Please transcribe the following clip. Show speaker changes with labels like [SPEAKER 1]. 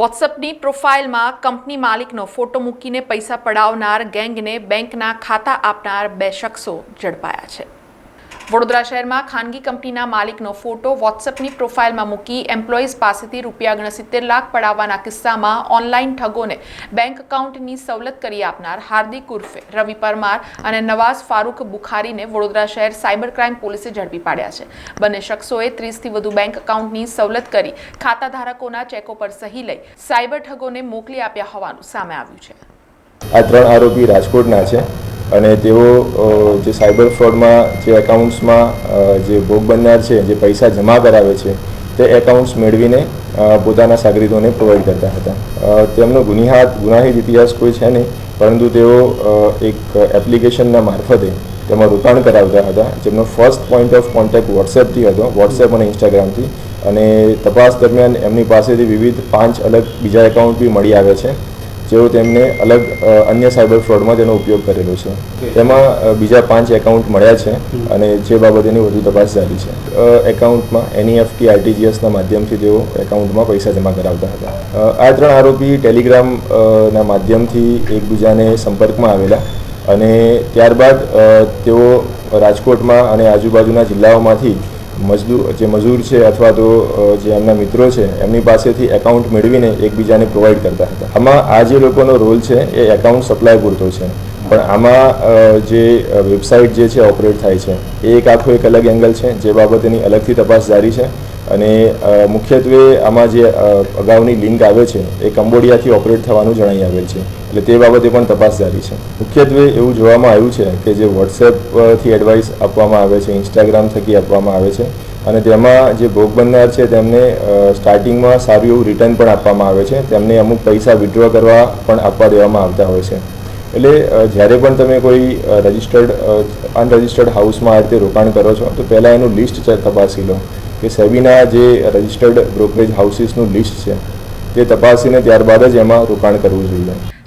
[SPEAKER 1] વોટ્સઅપની પ્રોફાઇલમાં company માલિકનો photo મૂકીને પૈસા પડાવનાર ગેંગને બેંકના ખાતા આપનાર બે શખ્સો ઝડપાયા છે. વડોદરા શહેરમાં ખાનગી કંપનીના માલિકનો ફોટો વોટ્સઅપની પ્રોફાઇલમાં મૂકી એમ્પ્લોઈઝ પાસેથી રૂપિયા ઓગણસિત્તેર લાખ પડાવવાના કિસ્સામાં ઓનલાઈન ઠગોને બેંક એકાઉન્ટની સવલત કરી આપનાર હાર્દિક ઉર્ફે રવિ પરમાર અને નવાઝ ફારૂક બુખારીને વડોદરા શહેર સાયબર ક્રાઇમ પોલીસે ઝડપી પાડ્યા છે. બંને શખ્સોએ ત્રીસથી વધુ બેંક એકાઉન્ટની સવલત કરી ખાતાધારકોના ચેકો પર સહી લઈ સાયબર ઠગોને મોકલી આપ્યા હોવાનું સામે આવ્યું છે.
[SPEAKER 2] આ ત્રણ આરોપી રાજકોટના છે. અને તેઓ જે સાયબર ફ્રોડમાં જે એકાઉન્ટ્સમાં જે ભોગ બનનાર છે, જે પૈસા જમા કરાવે છે, તે એકાઉન્ટ્સ મેળવીને પોતાના સાગરીતોને પ્રોવાઈડ કરતા હતા. તેમનો ગુનિહાત, ગુનાહિત ઇતિહાસ કોઈ છે નહીં, પરંતુ તેઓ એક એપ્લિકેશનના મારફતે તેમાં રોકાણ કરાવતા હતા, જેમનો ફર્સ્ટ પોઈન્ટ ઓફ કોન્ટેક્ટ વોટ્સએપથી હતો, વોટ્સએપ અને ઇન્સ્ટાગ્રામથી. અને તપાસ દરમિયાન એમની પાસેથી વિવિધ પાંચ અલગ બીજા એકાઉન્ટ બી મળી આવે છે. જેઓ તેમને અલગ અન્ય સાયબર ફ્રોડમાં તેનો ઉપયોગ કરેલો છે. તેમાં બીજા પાંચ એકાઉન્ટ મળ્યા છે અને જે બાબતેની વધુ તપાસ જારી છે. એકાઉન્ટમાં E એનઈએફટી આરટીજીએસના માધ્યમથી તેઓ એકાઉન્ટમાં પૈસા જમા કરાવતા હતા. આ ત્રણ આરોપી ટેલિગ્રામ ના માધ્યમથી એકબીજાને સંપર્કમાં આવેલા અને ત્યારબાદ તેઓ રાજકોટમાં અને આજુબાજુના જિલ્લાઓમાંથી મજદૂર, જે મજૂર છે અથવા તો જે એમના મિત્રો છે, એમની પાસેથી એકાઉન્ટ મેળવીને એકબીજાને પ્રોવાઈડ કરતા હતા. આમાં આ જે લોકોનો રોલ છે, એ એકાઉન્ટ સપ્લાય પૂરતો છે. પણ આમાં જે વેબસાઇટ જે છે ઓપરેટ થાય છે, એ એક આખો એક અલગ એંગલ છે, જે બાબતેની અલગથી તપાસ જારી છે. અને મુખ્યત્વે આમાં જે અગાઉની લિંક આવે છે, એ કંબોડિયાથી ઓપરેટ થવાનું જણાઈ આવેલ છે. એટલે તે બાબતે પણ તપાસ જારી છે. મુખ્યત્વે એવું જોવામાં આવ્યું છે કે જે વોટ્સએપથી એડવાઇસ આપવામાં આવે છે ઇન્સ્ટાગ્રામ થકી આપવામાં આવે છે અને તેમાં જે ભોગ બનનાર છે તેમને સ્ટાર્ટિંગમાં સારું એવું રિટર્ન પણ આપવામાં આવે છે. તેમને અમુક પૈસા વિડ્રો કરવા પણ આપવા દેવામાં આવતા હોય છે. એટલે જ્યારે પણ તમે કોઈ રજિસ્ટર્ડ અનરજિસ્ટર્ડ હાઉસમાં આ રીતે રોકાણ કરો છો, તો પહેલાં એનું લિસ્ટ તપાસી લો કે સેબીના જે રજિસ્ટર્ડ બ્રોકરેજ હાઉસીસનું લિસ્ટ છે, તે તપાસીને ત્યારબાદ જ એમાં રોકાણ કરવું જોઈએ.